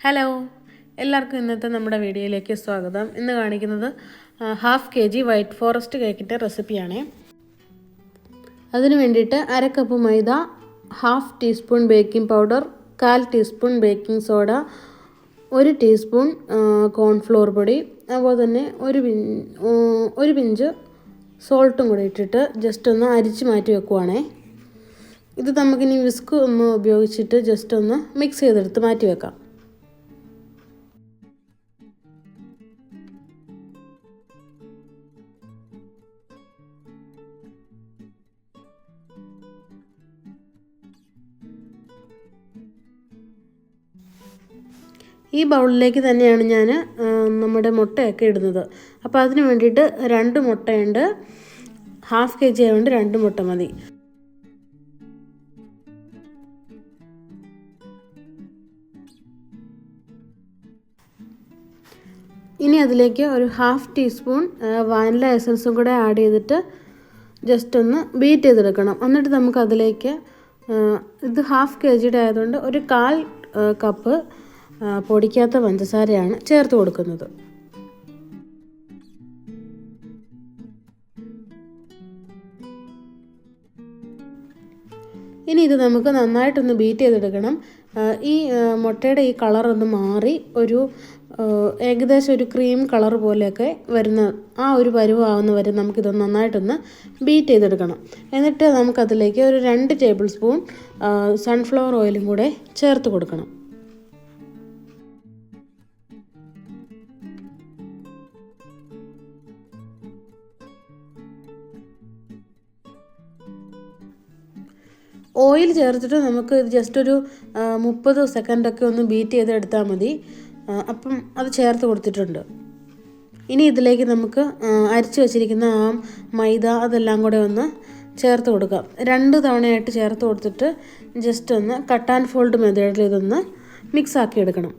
Hello എല്ലാവർക്കും ഇന്നത്തെ നമ്മുടെ വീഡിയോയിലേക്ക് സ്വാഗതം. ഇന്ന് കാണിക്കുന്നത് half K G white forest കേക്കിന്റെ റെസിപ്പിയാണ് അതിന് വേണ്ടിയിട്ട് അര കപ്പ് മൈദ ഹാഫ് ടീസ്പൂൺ ബേക്കിംഗ് പൗഡർ കാൽ ടീസ്പൂൺ ബേക്കിംഗ് സോഡ ഒരു ടീസ്പൂൺ കോൺഫ്ലോർ പൊടി അതുപോലെ തന്നെ ഒരു പിൻ ഒരു പിഞ്ച് സോൾട്ടും കൂടി ഇട്ടിട്ട് ജസ്റ്റ് ഒന്ന് അരിച്ച് മാറ്റി വെക്കുവാണേ. ഇത് നമുക്കിനി വിസ്ക് ഒന്ന് ഉപയോഗിച്ചിട്ട് ജസ്റ്റ് ഒന്ന് മിക്സ് ചെയ്തെടുത്ത് മാറ്റി വെക്കാം. ഈ ബൗളിലേക്ക് തന്നെയാണ് ഞാൻ നമ്മുടെ മുട്ടയൊക്കെ ഇടുന്നത്. അപ്പോൾ അതിന് വേണ്ടിയിട്ട് രണ്ട് മുട്ടയുണ്ട്. ഹാഫ് കെ ജി ആയതുകൊണ്ട് രണ്ട് മുട്ട മതി. ഇനി അതിലേക്ക് ഒരു ഹാഫ് ടീസ്പൂൺ വാനില എസൻസും കൂടെ ആഡ് ചെയ്തിട്ട് ജസ്റ്റ് ഒന്ന് ബീറ്റ് ചെയ്തെടുക്കണം. എന്നിട്ട് നമുക്ക് അതിലേക്ക് ഇത് ഹാഫ് കെ ജിയുടെ ആയതുകൊണ്ട് ഒരു കാൽ കപ്പ് പൊടിക്കാത്ത പഞ്ചസാരയാണ് ചേർത്ത് കൊടുക്കുന്നത്. ഇനി ഇത് നമുക്ക് നന്നായിട്ടൊന്ന് ബീറ്റ് ചെയ്തെടുക്കണം. ഈ മുട്ടയുടെ ഈ കളറൊന്ന് മാറി ഒരു ഏകദേശം ഒരു ക്രീം കളർ പോലെയൊക്കെ വരുന്ന ആ ഒരു പരുവാകുന്ന വരെ നമുക്കിതൊന്ന് നന്നായിട്ടൊന്ന് ബീറ്റ് ചെയ്തെടുക്കണം. എന്നിട്ട് നമുക്കതിലേക്ക് ഒരു രണ്ട് ടേബിൾ സ്പൂൺ സൺഫ്ലവർ ഓയിലും കൂടെ ചേർത്ത് കൊടുക്കണം. ഓയിൽ ചേർത്തിട്ട് നമുക്ക് ജസ്റ്റ് ഒരു മുപ്പത് സെക്കൻഡൊക്കെ ഒന്ന് ബീറ്റ് ചെയ്തെടുത്താൽ മതി. അപ്പം അത് ചേർത്ത് കൊടുത്തിട്ടുണ്ട്. ഇനി ഇതിലേക്ക് നമുക്ക് അരിച്ചു വച്ചിരിക്കുന്ന ആ മൈദ അതെല്ലാം കൂടെ ഒന്ന് ചേർത്ത് കൊടുക്കാം. രണ്ട് തവണയായിട്ട് ചേർത്ത് കൊടുത്തിട്ട് ജസ്റ്റ് ഒന്ന് കട്ട് ആൻഡ് ഫോൾഡ് മെത്തേഡിൽ ഇതൊന്ന് മിക്സ് ആക്കി എടുക്കണം.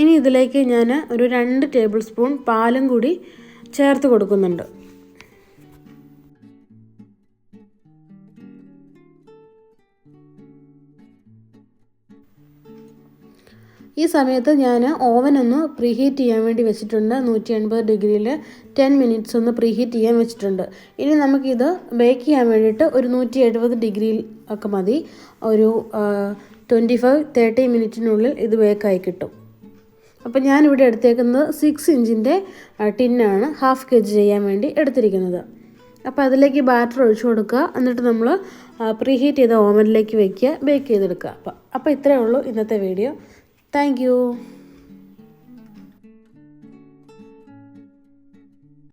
ഇനി ഇതിലേക്ക് ഞാൻ ഒരു രണ്ട് ടേബിൾ സ്പൂൺ പാലും കൂടി ചേർത്ത് കൊടുക്കുന്നുണ്ട്. ഈ സമയത്ത് ഞാൻ ഓവൻ ഒന്ന് പ്രീഹീറ്റ് ചെയ്യാൻ വേണ്ടി വെച്ചിട്ടുണ്ട്. നൂറ്റി എൺപത് ഡിഗ്രിയിൽ ടെൻ മിനിറ്റ്സ് ഒന്ന് പ്രീഹീറ്റ് ചെയ്യാൻ വെച്ചിട്ടുണ്ട്. ഇനി നമുക്കിത് ബേക്ക് ചെയ്യാൻ വേണ്ടിയിട്ട് ഒരു നൂറ്റി എഴുപത് ഡിഗ്രിയിൽ ഒക്കെ മതി. ഒരു ട്വന്റി ഫൈവ് തേർട്ടി മിനിറ്റിനുള്ളിൽ ഇത് ബേക്കായി കിട്ടും. അപ്പോൾ ഞാനിവിടെ എടുത്തേക്കുന്നത് സിക്സ് ഇഞ്ചിന്റെ ടിന്നാണ് ഹാഫ് കെ ജി ചെയ്യാൻ വേണ്ടി എടുത്തിരിക്കുന്നത്. അപ്പോൾ അതിലേക്ക് ബാറ്റർ ഒഴിച്ചു കൊടുക്കുക. എന്നിട്ട് നമ്മൾ പ്രീഹീറ്റ് ചെയ്ത ഓവനിലേക്ക് വെക്കുക ബേക്ക് ചെയ്തെടുക്കുക. അപ്പോൾ അപ്പോൾ ഇത്രയേ ഉള്ളൂ ഇന്നത്തെ വീഡിയോ. താങ്ക്